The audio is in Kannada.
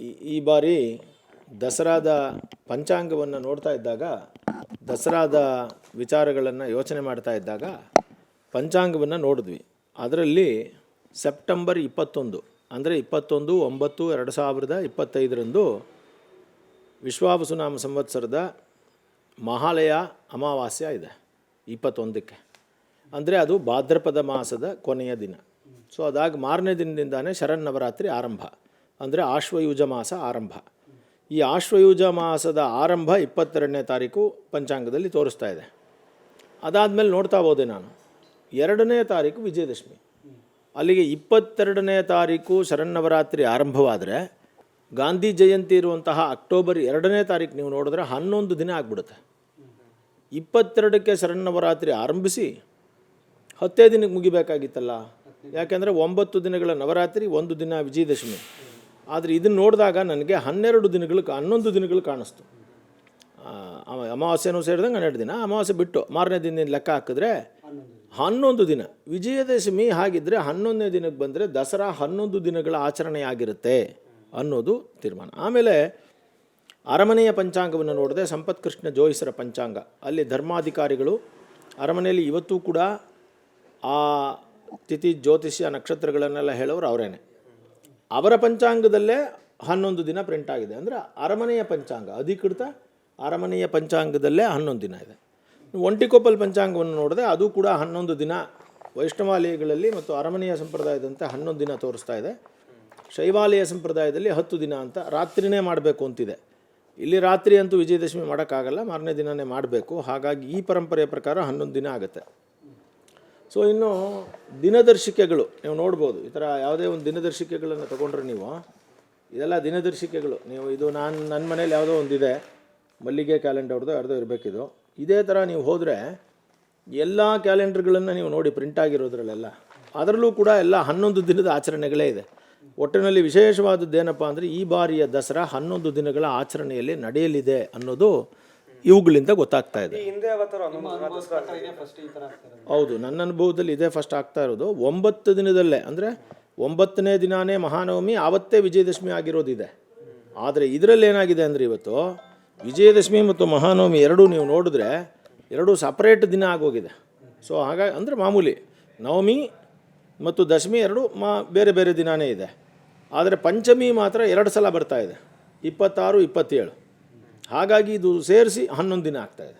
ಈ ಬಾರಿ ದಸರಾದ ಪಂಚಾಂಗವನ್ನು ನೋಡ್ತಾ ಇದ್ದಾಗ, ದಸರಾದ ವಿಚಾರಗಳನ್ನು ಯೋಚನೆ ಮಾಡ್ತಾ ಇದ್ದಾಗ ಪಂಚಾಂಗವನ್ನು ನೋಡಿದ್ವಿ. ಅದರಲ್ಲಿ ಸೆಪ್ಟೆಂಬರ್ ಇಪ್ಪತ್ತೊಂದು, ಅಂದರೆ ಇಪ್ಪತ್ತೊಂದು, ಒಂಬತ್ತು, ಎರಡು ಸಾವಿರದ ಇಪ್ಪತ್ತೈದರಂದು ವಿಶ್ವಾವಸುನಾಮ ಸಂವತ್ಸರದ ಮಹಾಲಯ ಅಮಾವಾಸ್ಯ ಇದೆ, ಇಪ್ಪತ್ತೊಂದಕ್ಕೆ. ಅಂದರೆ ಅದು ಭಾದ್ರಪದ ಮಾಸದ ಕೊನೆಯ ದಿನ. ಸೊ ಅದಾಗಿ ಮಾರನೇ ದಿನದಿಂದಾನೇ ಶರನ್ನವರಾತ್ರಿ ಆರಂಭ. ಅಂದರೆ ಆಶ್ವಯುಜ ಮಾಸ ಆರಂಭ. ಈ ಆಶ್ವಯುಜ ಮಾಸದ ಆರಂಭ ಇಪ್ಪತ್ತೆರಡನೇ ತಾರೀಕು ಪಂಚಾಂಗದಲ್ಲಿ ತೋರಿಸ್ತಾ ಇದೆ. ಅದಾದಮೇಲೆ ನೋಡ್ತಾ ಹೋದೆ ನಾನು. ಎರಡನೇ ತಾರೀಕು ವಿಜಯದಶಮಿ. ಅಲ್ಲಿಗೆ ಇಪ್ಪತ್ತೆರಡನೇ ತಾರೀಕು ಶರನ್ನವರಾತ್ರಿ ಆರಂಭವಾದರೆ ಗಾಂಧಿ ಜಯಂತಿ ಇರುವಂತಹ ಅಕ್ಟೋಬರ್ ಎರಡನೇ ತಾರೀಕು ನೀವು ನೋಡಿದ್ರೆ ಹನ್ನೊಂದು ದಿನ ಆಗ್ಬಿಡುತ್ತೆ. ಇಪ್ಪತ್ತೆರಡಕ್ಕೆ ಶರನ್ನವರಾತ್ರಿ ಆರಂಭಿಸಿ ಹತ್ತೇ ದಿನಕ್ಕೆ ಮುಗಿಬೇಕಾಗಿತ್ತಲ್ಲ. ಯಾಕೆಂದರೆ ಒಂಬತ್ತು ದಿನಗಳ ನವರಾತ್ರಿ, ಒಂದು ದಿನ ವಿಜಯದಶಮಿ. ಆದರೆ ಇದನ್ನು ನೋಡಿದಾಗ ನನಗೆ ಹನ್ನೆರಡು ದಿನಗಳು ಹನ್ನೊಂದು ದಿನಗಳು ಕಾಣಿಸ್ತು. ಅಮಾವಾಸ್ಯನೂ ಅಮ- ಅಮಾವಾಸ್ಯೆನೂ ಸೇರಿದಂಗೆ ಹನ್ನೆರಡು ದಿನ. ಅಮಾವಾಸ್ಯೆ ಬಿಟ್ಟು ಮಾರನೇ ದಿನದಿಂದ ಲೆಕ್ಕ ಹಾಕಿದ್ರೆ ಹನ್ನೊಂದು ದಿನ. ವಿಜಯದಶಮಿ ಹಾಗಿದ್ದರೆ ಹನ್ನೊಂದನೇ ದಿನಕ್ಕೆ ಬಂದರೆ ದಸರಾ ಹನ್ನೊಂದು ದಿನಗಳ ಆಚರಣೆ ಆಗಿರುತ್ತೆ ಅನ್ನೋದು ತೀರ್ಮಾನ. ಆಮೇಲೆ ಅರಮನೆಯ ಪಂಚಾಂಗವನ್ನು ನೋಡಿದೆ ಸಂಪತ್ ಕೃಷ್ಣ ಜೋಯಿಸರ ಪಂಚಾಂಗ. ಅಲ್ಲಿ ಧರ್ಮಾಧಿಕಾರಿಗಳು ಅರಮನೆಯಲ್ಲಿ ಇವತ್ತೂ ಕೂಡ ಆ ತಿಥಿ ಜ್ಯೋತಿಷ್ಯ ನಕ್ಷತ್ರಗಳನ್ನೆಲ್ಲ ಹೇಳೋರು ಅವರೇನೆ. ಅವರ ಪಂಚಾಂಗದಲ್ಲೇ ಹನ್ನೊಂದು ದಿನ ಪ್ರಿಂಟ್ ಆಗಿದೆ. ಅಂದರೆ ಅರಮನೆಯ ಪಂಚಾಂಗ, ಅಧಿಕೃತ ಅರಮನೆಯ ಪಂಚಾಂಗದಲ್ಲೇ ಹನ್ನೊಂದು ದಿನ ಇದೆ. ಒಂಟಿಕೊಪ್ಪಲ್ ಪಂಚಾಂಗವನ್ನು ನೋಡಿದೆ ಅದು ಕೂಡ ಹನ್ನೊಂದು ದಿನ ವೈಷ್ಣವಾಲಯಗಳಲ್ಲಿ ಮತ್ತು ಅರಮನೆಯ ಸಂಪ್ರದಾಯದಂತೆ ಹನ್ನೊಂದು ದಿನ ತೋರಿಸ್ತಾ ಇದೆ. ಶೈವಾಲಯ ಸಂಪ್ರದಾಯದಲ್ಲಿ ಹತ್ತು ದಿನ ಅಂತ ರಾತ್ರಿನೇ ಮಾಡಬೇಕು ಅಂತಿದೆ. ಇಲ್ಲಿ ರಾತ್ರಿ ಅಂತೂ ವಿಜಯದಶಮಿ ಮಾಡೋಕ್ಕಾಗಲ್ಲ, ಮಾರನೇ ದಿನನೇ ಮಾಡಬೇಕು. ಹಾಗಾಗಿ ಈ ಪರಂಪರೆಯ ಪ್ರಕಾರ ಹನ್ನೊಂದು ದಿನ ಆಗುತ್ತೆ. ಸೊ ಇನ್ನು ದಿನದರ್ಶಿಕೆಗಳು, ನೀವು ನೋಡ್ಬೋದು, ಈ ಥರ ಯಾವುದೇ ಒಂದು ದಿನದರ್ಶಿಕೆಗಳನ್ನು ತೊಗೊಂಡ್ರೆ ನೀವು, ಇದೆಲ್ಲ ದಿನದರ್ಶಿಕೆಗಳು. ನೀವು ಇದು ನಾನು ನನ್ನ ಮನೇಲಿ ಯಾವುದೋ ಒಂದಿದೆ, ಮಲ್ಲಿಗೆ ಕ್ಯಾಲೆಂಡರ್ದು ಯಾರ್ದೋ ಇರಬೇಕಿದು. ಇದೇ ಥರ ನೀವು ಹೋದರೆ ಎಲ್ಲ ಕ್ಯಾಲೆಂಡರ್ಗಳನ್ನು ನೀವು ನೋಡಿ ಪ್ರಿಂಟ್ ಆಗಿರೋದ್ರಲ್ಲೆಲ್ಲ, ಅದರಲ್ಲೂ ಕೂಡ ಎಲ್ಲ ಹನ್ನೊಂದು ದಿನದ ಆಚರಣೆಗಳೇ ಇದೆ. ಒಟ್ಟಿನಲ್ಲಿ ವಿಶೇಷವಾದದ್ದು ಏನಪ್ಪ ಅಂದರೆ ಈ ಬಾರಿಯ ದಸರಾ ಹನ್ನೊಂದು ದಿನಗಳ ಆಚರಣೆಯಲ್ಲಿ ನಡೆಯಲಿದೆ ಅನ್ನೋದು ಇವುಗಳಿಂದ ಗೊತ್ತಾಗ್ತಾ ಇದೆ. ಹೌದು ನನ್ನ ಅನುಭವದಲ್ಲಿ ಇದೇ ಫಸ್ಟ್ ಆಗ್ತಾ ಇರೋದು. ಒಂಬತ್ತು ದಿನದಲ್ಲೇ ಅಂದರೆ ಒಂಬತ್ತನೇ ದಿನಾನೇ ಮಹಾನವಮಿ ಆವತ್ತೇ ವಿಜಯದಶಮಿ ಆಗಿರೋದಿದೆ. ಆದರೆ ಇದರಲ್ಲಿ ಏನಾಗಿದೆ ಅಂದರೆ ಇವತ್ತು ವಿಜಯದಶಮಿ ಮತ್ತು ಮಹಾನವಮಿ ಎರಡೂ ನೀವು ನೋಡಿದ್ರೆ ಎರಡೂ ಸಪ್ರೇಟ್ ದಿನ ಆಗೋಗಿದೆ. ಸೊ ಹಾಗಾಗಿ ಅಂದರೆ ಮಾಮೂಲಿ ನವಮಿ ಮತ್ತು ದಶಮಿ ಎರಡು ಮಾ ಬೇರೆ ಬೇರೆ ದಿನಾನೇ ಇದೆ. ಆದರೆ ಪಂಚಮಿ ಮಾತ್ರ ಎರಡು ಸಲ ಬರ್ತಾ ಇದೆ. ಇಪ್ಪತ್ತಾರು ಇಪ್ಪತ್ತೇಳು. ಹಾಗಾಗಿ ಇದು ಸೇರಿಸಿ ಹನ್ನೊಂದು ದಿನ ಆಗ್ತಾ ಇದೆ.